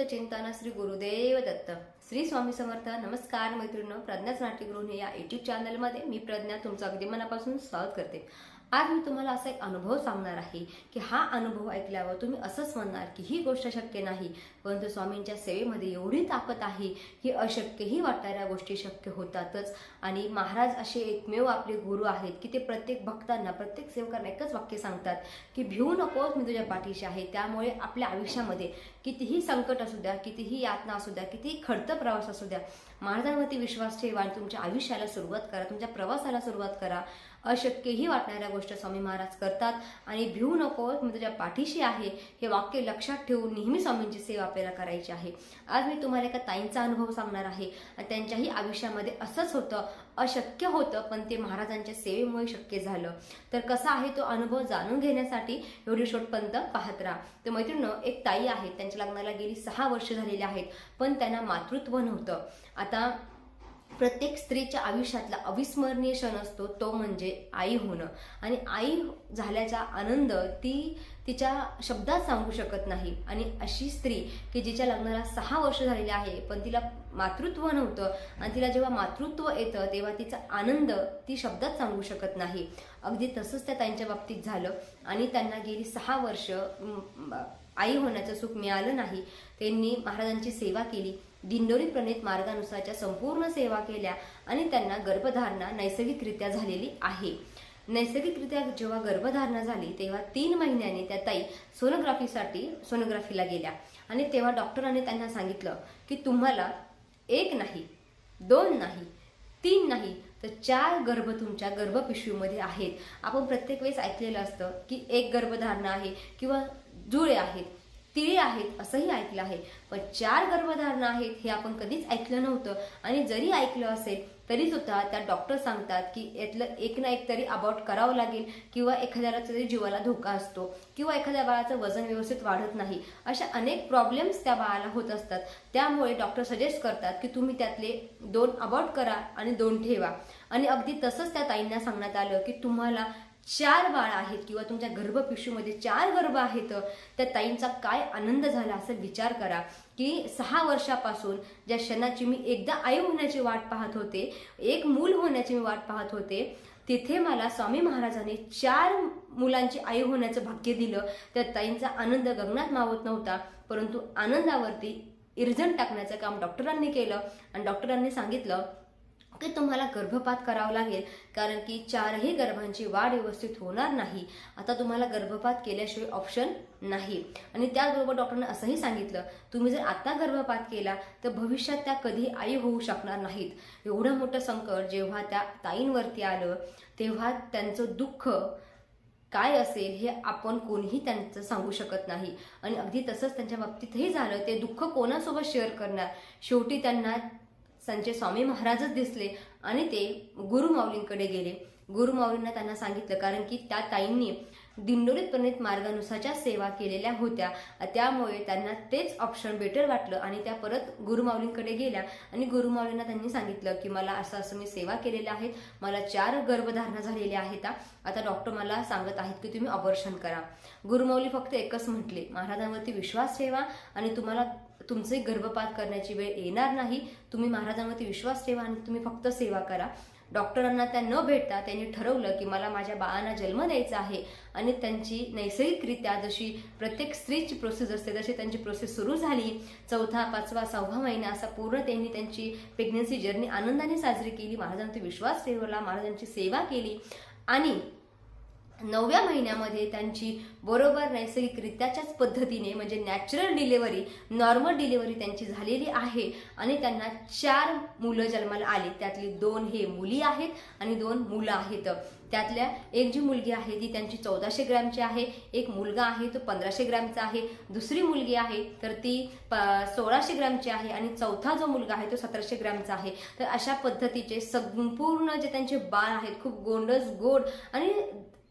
अवधूत चिंतन श्री गुरुदेव दत्त. श्री स्वामी समर्थ नमस्कार मैत्रिणी प्रज्ञाच नाट्यगृह या युट्यूब चॅनलमध्ये मी प्रज्ञा तुमचं अगदी मनापासून स्वागत करते. आज मी तुम्हाला असा एक अनुभव सांगणार आहे की हा अनुभव ऐकल्यावर तुम्ही असंच म्हणणार की ही गोष्ट शक्य नाही परंतु स्वामींच्या सेवेमध्ये एवढी ताकद आहे की अशक्यही वाटणाऱ्या गोष्टी शक्य होतातच. आणि महाराज असे एकमेव आपले गुरु आहेत की ते प्रत्येक भक्तांना प्रत्येक सेवकांना एकच वाक्य सांगतात की भिवू नकोस मी तुझ्या पाठीशी आहे. त्यामुळे आपल्या आयुष्यामध्ये कितीही संकट असू द्या कितीही यातना असू द्या कितीही खडतं प्रवास असू द्या महाराजांवरती विश्वास ठेवा आणि तुमच्या आयुष्याला सुरुवात करा तुमच्या प्रवासाला सुरुवात करा. अशक्यही वाटणाऱ्या गोष्ट स्वामी महाराज करतात. आणि भिवू नको मी तुझ्या पाठीशी आहे. हे वाक्य लक्षात ठेवून नेहमी स्वामींची सेवा आपल्याला करायची आहे. आज मी तुम्हाला एका ताईंचा अनुभव सांगणार आहे. आणि त्यांच्याही आयुष्यामध्ये असंच होतं. अशक्य होतं पण ते महाराजांच्या सेवेमुळे शक्य झालं. तर कसा आहे तो अनुभव जाणून घेण्यासाठी एवढी शोटपर्यंत पाहत राहा. तर मैत्रिणीनं एक ताई आहे. त्यांच्या लग्नाला गेली सहा वर्ष झालेली आहेत. पण त्यांना मातृत्व नव्हतं. आता प्रत्येक स्त्रीच्या आयुष्यातला अविस्मरणीय क्षण असतो तो म्हणजे आई होणं. आणि आई झाल्याचा आनंद ती तिच्या शब्दात सांगू शकत नाही. आणि अशी स्त्री की जिच्या लग्नाला सहा वर्ष झालेली आहे पण तिला मातृत्व नव्हतं आणि तिला जेव्हा मातृत्व येतं तेव्हा तिचा आनंद ती शब्दात सांगू शकत नाही. अगदी तसंच त्या त्यांच्या बाबतीत झालं. आणि त्यांना गेली सहा वर्ष आई होण्याचं सुख मिळालं नाही. त्यांनी महाराजांची सेवा केली. दिंडोरी प्रणित मार्गानुसारच्या संपूर्ण सेवा केल्या आणि त्यांना गर्भधारणा नैसर्गिकरित्या झालेली आहे. नैसर्गिकरित्या जेव्हा गर्भधारणा झाली तेव्हा तीन महिन्याने त्या ताई सोनोग्राफीसाठी सोनोग्राफीला गेल्या. आणि तेव्हा डॉक्टरांनी त्यांना सांगितलं की तुम्हाला एक नाही दोन नाही तीन नाही तर चार गर्भ तुमच्या गर्भपिशवीमध्ये आहेत. आपण प्रत्येक वेळेस ऐकलेलं असतं की एक गर्भधारणा आहे किंवा जुळे आहेत. तिळे आहेत असंही ऐकलं आहे. पण चार गर्भधारणा आहेत हे आपण कधीच ऐकलं नव्हतं. आणि जरी ऐकलं असेल तरी सुद्धा त्या डॉक्टर सांगतात की यातलं एक ना एक तरी अबाउट करावं लागेल किंवा एखाद्याला तरी जीवाला धोका असतो किंवा एखाद्या बाळाचं वजन व्यवस्थित वाढत नाही. अशा अनेक प्रॉब्लेम्स त्या बाळाला होत असतात. त्यामुळे डॉक्टर सजेस्ट करतात की तुम्ही त्यातले दोन अबॉर्ट करा आणि दोन ठेवा. आणि अगदी तसंच त्या ताईंना सांगण्यात आलं की तुम्हाला चार बाळ आहेत किंवा तुमच्या गर्भपिशूमध्ये चार गर्भ आहेत त्या ताईंचा काय आनंद झाला असं विचार करा की सहा वर्षापासून ज्या क्षणाची मी एकदा आई होण्याची वाट पाहत होते एक मूल होण्याची मी वाट पाहत होते तिथे मला स्वामी महाराजांनी चार मुलांची आई होण्याचं भाग्य दिलं. त्या ताईंचा आनंद गगनात मावत नव्हता परंतु आनंदावरती इर्जन टाकण्याचं काम डॉक्टरांनी केलं. आणि डॉक्टरांनी सांगितलं की तुम्हाला गर्भपात करावा लागेल कारण की चारही गर्भांची वाढ व्यवस्थित होणार नाही. आता तुम्हाला गर्भपात केल्याशिवाय ऑप्शन नाही. आणि त्याचबरोबर डॉक्टरने असंही सांगितलं तुम्ही जर आता गर्भपात केला तर भविष्यात त्या कधी आई होऊ शकणार नाहीत. एवढं मोठं संकट जेव्हा त्या ताईंवरती आलं तेव्हा त्यांचं दुःख काय असेल हे आपण कोणीही त्यांचं सांगू शकत नाही. आणि अगदी तसंच त्यांच्या बाबतीतही झालं ते दुःख कोणासोबत शेअर करणार? शेवटी त्यांना संचे स्वामी महाराजच दिसले आणि ते गुरुमाऊलींकडे गेले. गुरुमाऊलींना त्यांना सांगितलं कारण की त्या ताईंनी दिंडोरीत प्रणित मार्गानुसारच्या सेवा केलेल्या होत्या. त्यामुळे त्यांना तेच ऑप्शन बेटर वाटलं आणि त्या परत गुरुमाऊलींकडे गेल्या. आणि गुरुमाऊलींना त्यांनी सांगितलं की मला असं असं मी सेवा केलेल्या आहेत. मला चार गर्भधारणा झालेल्या आहेत. आता डॉक्टर मला सांगत आहेत की तुम्ही ऑपरेशन करा. गुरुमाऊली फक्त एकच म्हटले महाराजांवरती विश्वास ठेवा आणि तुम्हाला तुमचे गर्भपात करण्याची वेळ येणार नाही. तुम्ही महाराजांवरती विश्वास ठेवा आणि तुम्ही फक्त सेवा करा. डॉक्टरांना त्या न भेटता त्यांनी ठरवलं की मला माझ्या बाळांना जन्म द्यायचा आहे आणि त्यांची नैसर्गिकरित्या जशी प्रत्येक स्त्रीची प्रोसेस असते तशी त्यांची प्रोसेस सुरू झाली. चौथा पाचवा सहावा महिना असा पूर्ण त्यांनी त्यांची प्रेग्नन्सी जर्नी आनंदाने साजरी केली. महाराजांचा विश्वास ठेवला महाराजांची सेवा केली. आणि नवव्या महिन्यामध्ये त्यांची बरोबर नैसर्गिकरित्याच्याच पद्धतीने म्हणजे नॅचरल डिलेवरी नॉर्मल डिलेवरी त्यांची झालेली आहे. आणि त्यांना चार मुलं जन्माला आली. त्यातली दोन हे मुली आहेत आणि दोन मुलं आहेत. त्यातल्या एक जी मुलगी आहे ती त्यांची चौदाशे ग्रॅमची आहे. एक मुलगा आहे तो पंधराशे ग्रॅमचा आहे. दुसरी मुलगी आहे तर ती प सोळाशे ग्रॅमची आहे. आणि चौथा जो मुलगा आहे तो सतराशे ग्रॅमचा आहे. तर अशा पद्धतीचे संपूर्ण जे त्यांचे बाळ आहेत खूप गोंडस गोड आणि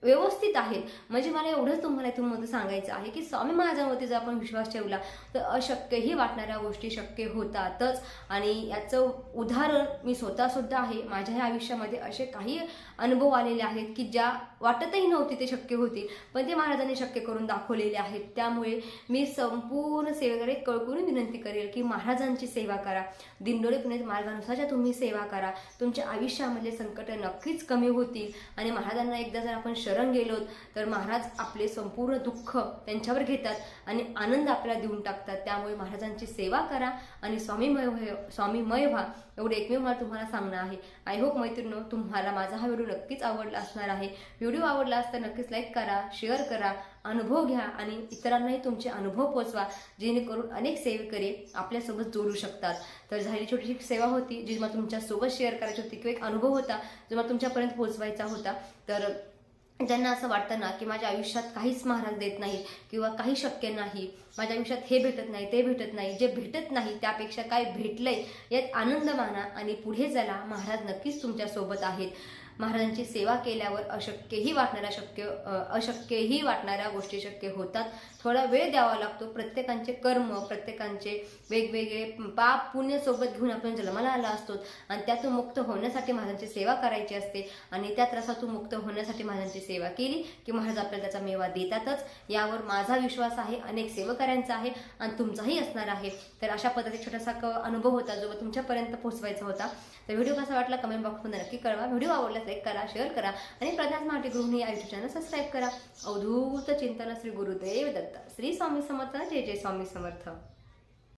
व्यवस्थित आहेत. म्हणजे मला एवढंच तुम्हाला इथून मध्ये सांगायचं आहे की स्वामी महाराजांवरती जर आपण विश्वास ठेवला तर अशक्यही वाटणाऱ्या गोष्टी शक्य होतातच. आणि याचं उदाहरण मी स्वतः सुद्धा आहे. माझ्या ह्या आयुष्यामध्ये असे काही अनुभव आलेले आहेत की ज्या वाटतही नव्हती ते शक्य होतील पण ते महाराजांनी शक्य करून दाखवलेले आहेत. त्यामुळे मी संपूर्ण सेवेकडे कळकळून विनंती करेल की महाराजांची सेवा करा. दिंडोळे पुणे मार्गानुसारच्या तुम्ही सेवा करा तुमच्या आयुष्यामधले संकट नक्कीच कमी होतील. आणि महाराजांना एकदा जर आपण शरण गेलोत तर महाराज आपले संपूर्ण दुःख त्यांच्यावर घेतात आणि आनंद आपल्याला देऊन टाकतात. त्यामुळे महाराजांची सेवा करा आणि स्वामीमय स्वामीमय व्हा एवढे एकमेव मला तुम्हाला सांगणं आहे. आय होप मैत्रिणो तुम्हाला माझा हा व्हिडिओ नक्कीच आवडला असणार आहे. व्हिडिओ आवडला असता नक्कीच लाईक करा शेअर करा अनुभव घ्या आणि इतरांनाही तुमचे अनुभव पोचवा जेणेकरून अनेक सेवेकरी आपल्यासोबत जोडू शकतात. तर झाली छोटीशी सेवा होती जी मला तुमच्यासोबत शेअर करायची होती किंवा एक अनुभव होता जो मला तुमच्यापर्यंत पोचवायचा होता तर ज्यांना असं वाटतं ना की माझ्या आयुष्यात काहीच महाराज देत नाही किंवा काही शक्य नाही माझ्या आयुष्यात हे भेटत नाही ते भेटत नाही जे भेटत नाही त्यापेक्षा काय भेटलंय यात आनंद माना आणि पुढे चला महाराज नक्कीच तुमच्यासोबत आहेत. महाराजांची सेवा केल्यावर अशक्यही वाटणाऱ्या शक्य अशक्यही वाटणाऱ्या गोष्टी शक्य होतात. थोडा वेळ द्यावा लागतो. प्रत्येकांचे कर्म प्रत्येकांचे वेगवेगळे पाप पुण्य सोबत घेऊन आपण जन्माला आला असतो आणि त्यातून मुक्त होण्यासाठी महाराजांची सेवा करायची असते आणि त्या त्रासातून मुक्त होण्यासाठी महाराजांची सेवा केली की महाराज आपल्याला त्याचा मेवा देतातच. यावर माझा विश्वास आहे अनेक सेवकऱ्यांचा आहे आणि तुमचाही असणार आहे. तर अशा पद्धतीने छोटासा क- अनुभव होता जो तुमच्यापर्यंत पोहोचवायचा होता. तर व्हिडिओ कसा वाटला? कमेंट बॉक्समध्ये नक्की कळवा. व्हिडिओ आवडला लाईक करा शेअर करा आणि प्रधान मराठी गृहिणी या युट्यूब चॅनल सबस्क्राईब करा. अवधूत चिंतन श्री गुरुदेव दत्त. श्री स्वामी समर्थ. जय जय स्वामी समर्थ.